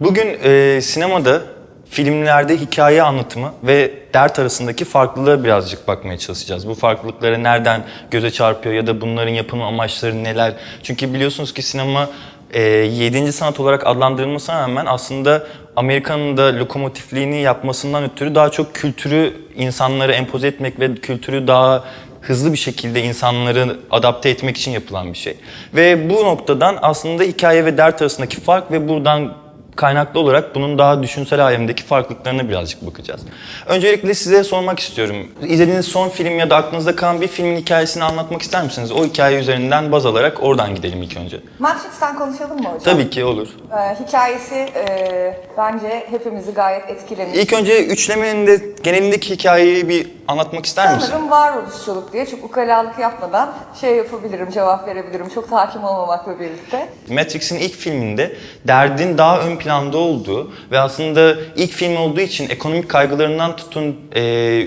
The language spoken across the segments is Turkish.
Bugün e, sinemada filmlerde hikaye anlatımı ve dert arasındaki farklılığa birazcık bakmaya çalışacağız. Bu farklılıkları nereden göze çarpıyor ya da bunların yapım amaçları neler? Çünkü biliyorsunuz ki sinema e, 7. sanat olarak adlandırılmasına rağmen aslında Amerika'nın da lokomotifliğini yapmasından ötürü daha çok kültürü insanlara empoze etmek ve kültürü daha hızlı bir şekilde insanları adapte etmek için yapılan bir şey. Ve bu noktadan aslında hikaye ve dert arasındaki fark ve buradan kaynaklı olarak bunun daha düşünsel alemdeki farklılıklarına birazcık bakacağız. Öncelikle size sormak istiyorum. İzlediğiniz son film ya da aklınızda kalan bir filmin hikayesini anlatmak ister misiniz? O hikaye üzerinden baz alarak oradan gidelim ilk önce. Matrix'ten konuşalım mı hocam? Tabii ki olur. Ee, hikayesi e, bence hepimizi gayet etkilemiş. İlk önce üçlemenin de genelindeki hikayeyi bir anlatmak ister misin? Sanırım varoluşçuluk diye çok ukalalık yapmadan şey yapabilirim, cevap verebilirim. Çok hakim olmamakla birlikte. Matrix'in ilk filminde derdin daha ön planda olduğu ve aslında ilk film olduğu için ekonomik kaygılarından tutun e,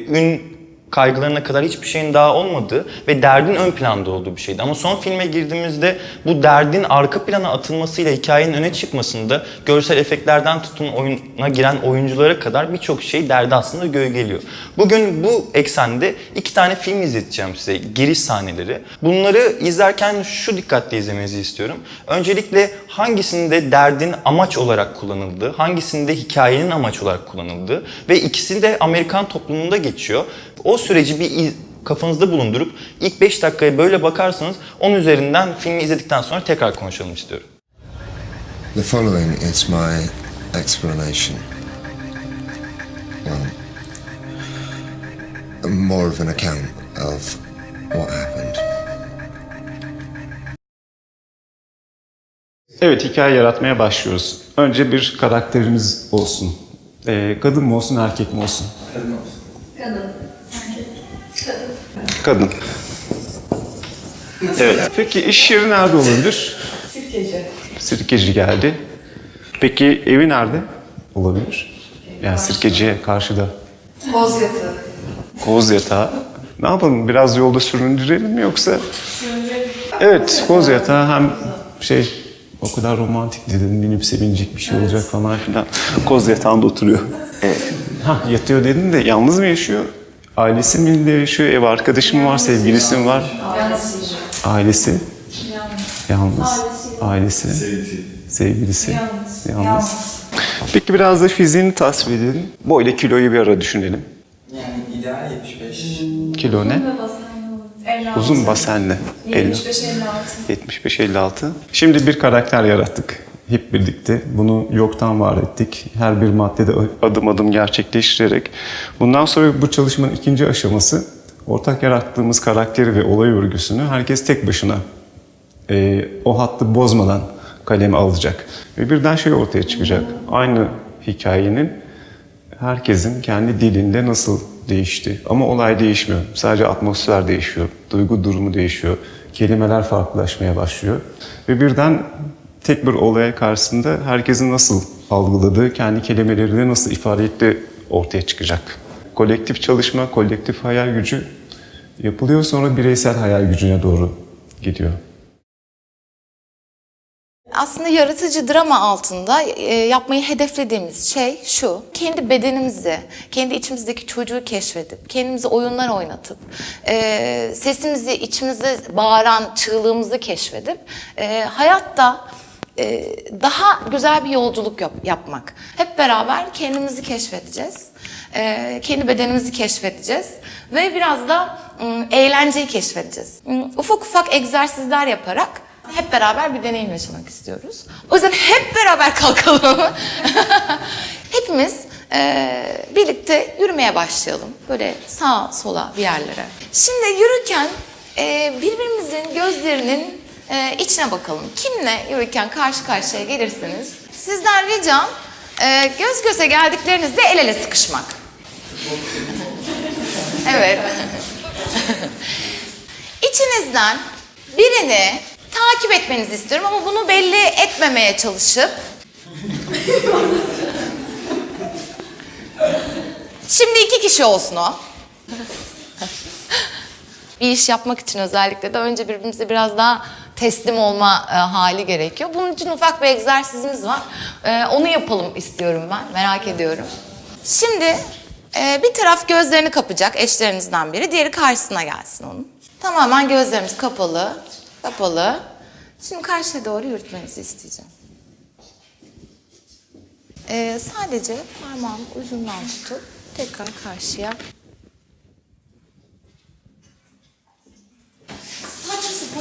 ün kaygılarına kadar hiçbir şeyin daha olmadığı ve derdin ön planda olduğu bir şeydi. Ama son filme girdiğimizde bu derdin arka plana atılmasıyla hikayenin öne çıkmasında görsel efektlerden tutun oyuna giren oyunculara kadar birçok şey derdi aslında gölgeliyor. Bugün bu eksende iki tane film izleteceğim size giriş sahneleri. Bunları izlerken şu dikkatle izlemenizi istiyorum. Öncelikle hangisinde derdin amaç olarak kullanıldığı, hangisinde hikayenin amaç olarak kullanıldığı ve ikisi de Amerikan toplumunda geçiyor. O süreci bir iz- kafanızda bulundurup ilk 5 dakikaya böyle bakarsanız onun üzerinden filmi izledikten sonra tekrar konuşalım istiyorum. The following is my explanation. Well, more of an account of what happened. Evet, hikaye yaratmaya başlıyoruz. Önce bir karakterimiz olsun. Ee, kadın mı olsun, erkek mi olsun? Kadın olsun. Kadın. Kadın. Evet. Peki iş yeri nerede olabilir? Sirkeci. Sirkeci geldi. Peki evi nerede olabilir? Yani sirkeciye karşıda. Boz yatağı. Koz yatağı. Ne yapalım? Biraz yolda süründürelim mi yoksa? Evet, koz yatağı hem şey o kadar romantik dedin, binip sevinecek bir şey olacak falan filan. Koz yatağında oturuyor. Evet. Ha, yatıyor dedin de yalnız mı yaşıyor? Ailesi mi de yaşıyor? Ev arkadaşı mı var? Sevgilisi mi var? Ailesi. Yalnız. Ailesi. Sevgilisi. Yalnız. Peki biraz da fiziğini tasvir edelim. Boyla kiloyu bir ara düşünelim. Yani ideal 75. Kilo ne? 56. Uzun basenli. 75-56. 75-56. Şimdi bir karakter yarattık. Hep birlikte bunu yoktan var ettik. Her bir maddede adım adım gerçekleştirerek. Bundan sonra bu çalışmanın ikinci aşaması ortak yarattığımız karakteri ve olay örgüsünü herkes tek başına e, o hattı bozmadan kaleme alacak. Ve birden şey ortaya çıkacak. Aynı hikayenin herkesin kendi dilinde nasıl değişti. Ama olay değişmiyor. Sadece atmosfer değişiyor. Duygu durumu değişiyor. Kelimeler farklılaşmaya başlıyor. Ve birden tek bir olaya karşısında herkesin nasıl algıladığı, kendi kelimeleriyle nasıl ifade ettiği ortaya çıkacak. Kolektif çalışma, kolektif hayal gücü yapılıyor sonra bireysel hayal gücüne doğru gidiyor. Aslında yaratıcı drama altında e, yapmayı hedeflediğimiz şey şu. Kendi bedenimizi, kendi içimizdeki çocuğu keşfedip, kendimize oyunlar oynatıp, e, sesimizi içimizde bağıran çığlığımızı keşfedip, e, hayatta e, daha güzel bir yolculuk yap- yapmak. Hep beraber kendimizi keşfedeceğiz. E, kendi bedenimizi keşfedeceğiz. Ve biraz da ım, eğlenceyi keşfedeceğiz. Im, Ufak ufak egzersizler yaparak hep beraber bir deneyim yaşamak istiyoruz. O yüzden hep beraber kalkalım. Hepimiz eee, birlikte yürümeye başlayalım. Böyle sağa sola bir yerlere. Şimdi yürürken eee, birbirimizin gözlerinin eee, içine bakalım. Kimle yürürken karşı karşıya gelirseniz sizden ricam eee, göz göze geldiklerinizde el ele sıkışmak. Evet. İçinizden birini takip etmenizi istiyorum ama bunu belli etmemeye çalışıp Şimdi iki kişi olsun o. bir iş yapmak için özellikle de önce birbirimizi biraz daha teslim olma e, hali gerekiyor. Bunun için ufak bir egzersizimiz var. E, onu yapalım istiyorum ben. Merak ediyorum. Şimdi e, bir taraf gözlerini kapacak eşlerinizden biri. Diğeri karşısına gelsin onun. Tamamen gözlerimiz kapalı. Kapalı. Şimdi karşıya doğru yürütmenizi isteyeceğim. E, sadece parmağın ucundan tutup tekrar karşıya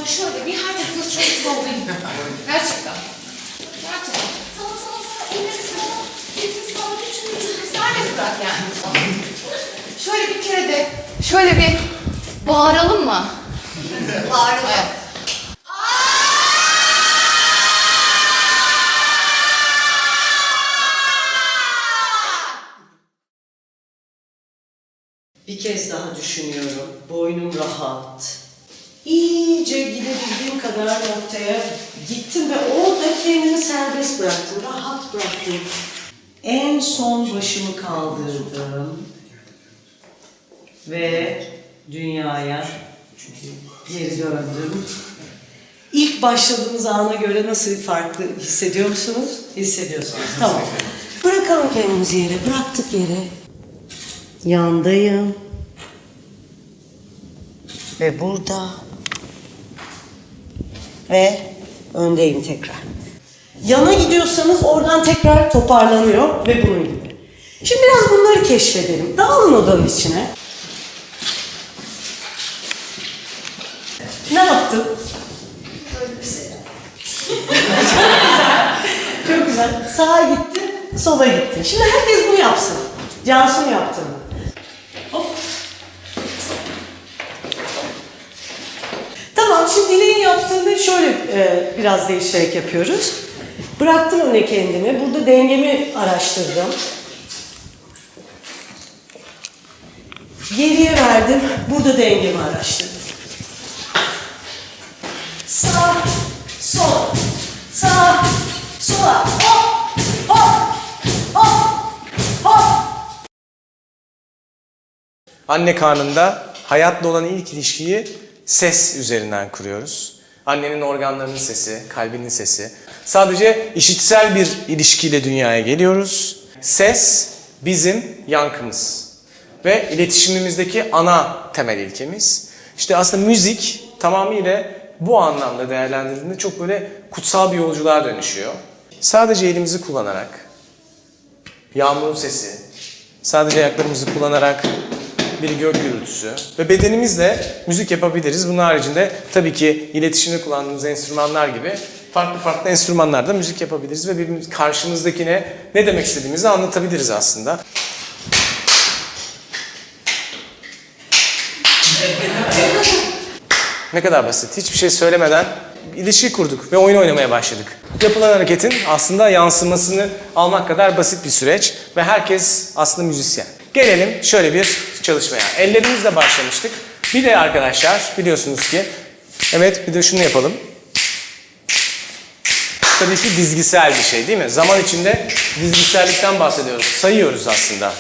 sapan şöyle bir her tarafınız şöyle sallayın. Gerçekten. Gerçekten. Sana sana sana elleri sana. Elini sana üçünü üçünü serbest bırak yani. Şöyle bir kere de şöyle bir bağıralım mı? Bağıralım. Evet. Bir kez daha düşünüyorum. Boynum rahat. İyice gidebildiğim kadar noktaya gittim ve orada kendimi serbest bıraktım. Rahat bıraktım. En son başımı kaldırdım. Ve dünyaya geri döndüm. İlk başladığınız ana göre nasıl farklı hissediyor musunuz? Hissediyorsunuz. Tamam. Bırakalım kendimizi yere. Bıraktık yere. Yandayım. Ve burada. Ve öndeyim tekrar. Yana gidiyorsanız oradan tekrar toparlanıyor ve bunun gibi. Şimdi biraz bunları keşfedelim. Dağılın odanın içine. Ne yaptım? Çok güzel. Sağa gitti, sola gitti. Şimdi herkes bunu yapsın. Cansu'nun yaptığını. Hop. Tamam, şimdi Dileğin yaptığını şöyle e, biraz değiştirerek yapıyoruz. Bıraktım öne kendimi. Burada dengemi araştırdım. Geriye verdim. Burada dengemi araştırdım. Sağ, sol, sağ, sola. Hop, hop, hop, hop. Anne karnında hayatla olan ilk ilişkiyi ses üzerinden kuruyoruz. Annenin organlarının sesi, kalbinin sesi. Sadece işitsel bir ilişkiyle dünyaya geliyoruz. Ses bizim yankımız ve iletişimimizdeki ana temel ilkemiz. İşte aslında müzik tamamıyla bu anlamda değerlendirildiğinde çok böyle kutsal bir yolculuğa dönüşüyor. Sadece elimizi kullanarak, yağmurun sesi, sadece ayaklarımızı kullanarak bir gök gürültüsü ve bedenimizle müzik yapabiliriz. Bunun haricinde tabii ki iletişimde kullandığımız enstrümanlar gibi farklı farklı enstrümanlarda müzik yapabiliriz ve birbirimiz karşımızdakine ne demek istediğimizi anlatabiliriz aslında. Ne kadar basit. Hiçbir şey söylemeden ilişki kurduk ve oyun oynamaya başladık. Yapılan hareketin aslında yansımasını almak kadar basit bir süreç ve herkes aslında müzisyen. Gelelim şöyle bir çalışmaya. Ellerimizle başlamıştık. Bir de arkadaşlar biliyorsunuz ki evet bir de şunu yapalım. Tabii ki dizgisel bir şey değil mi? Zaman içinde dizgisellikten bahsediyoruz. Sayıyoruz aslında.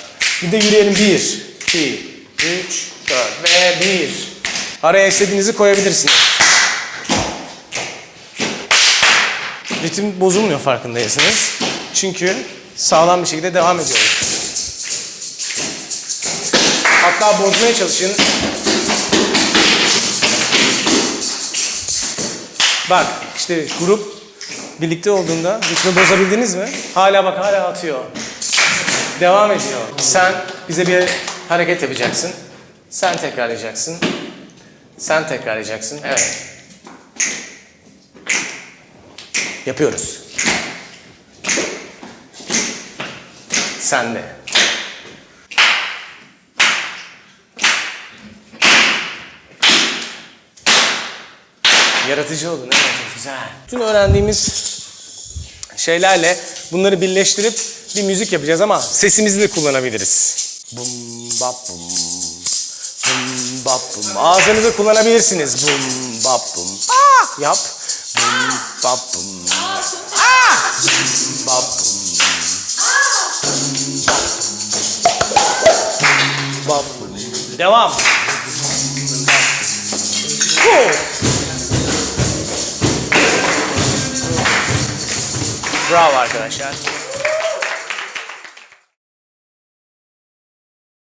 Bir de yürüyelim. Bir, iki, üç, dört ve bir. Araya istediğinizi koyabilirsiniz. Ritim bozulmuyor farkındaysanız. Çünkü sağlam bir şekilde devam ediyoruz. Hatta bozmaya çalışın. Bak işte grup birlikte olduğunda ritmi bozabildiniz mi? Hala bak hala atıyor. Devam ediyor. Sen bize bir hareket yapacaksın. Sen tekrarlayacaksın. Sen tekrarlayacaksın. Evet. Yapıyoruz. Sen de. Yaratıcı olun. Evet, güzel. Tüm öğrendiğimiz şeylerle bunları birleştirip bir müzik yapacağız ama sesimizi de kullanabiliriz. Bum bap bum. Bum bap bum. Ağzınızı kullanabilirsiniz. Bum bap bum. Ah! Yap. Bum bap bum. Ah! Bum bap bum. Bum bum. Devam. Go. Bravo arkadaşlar.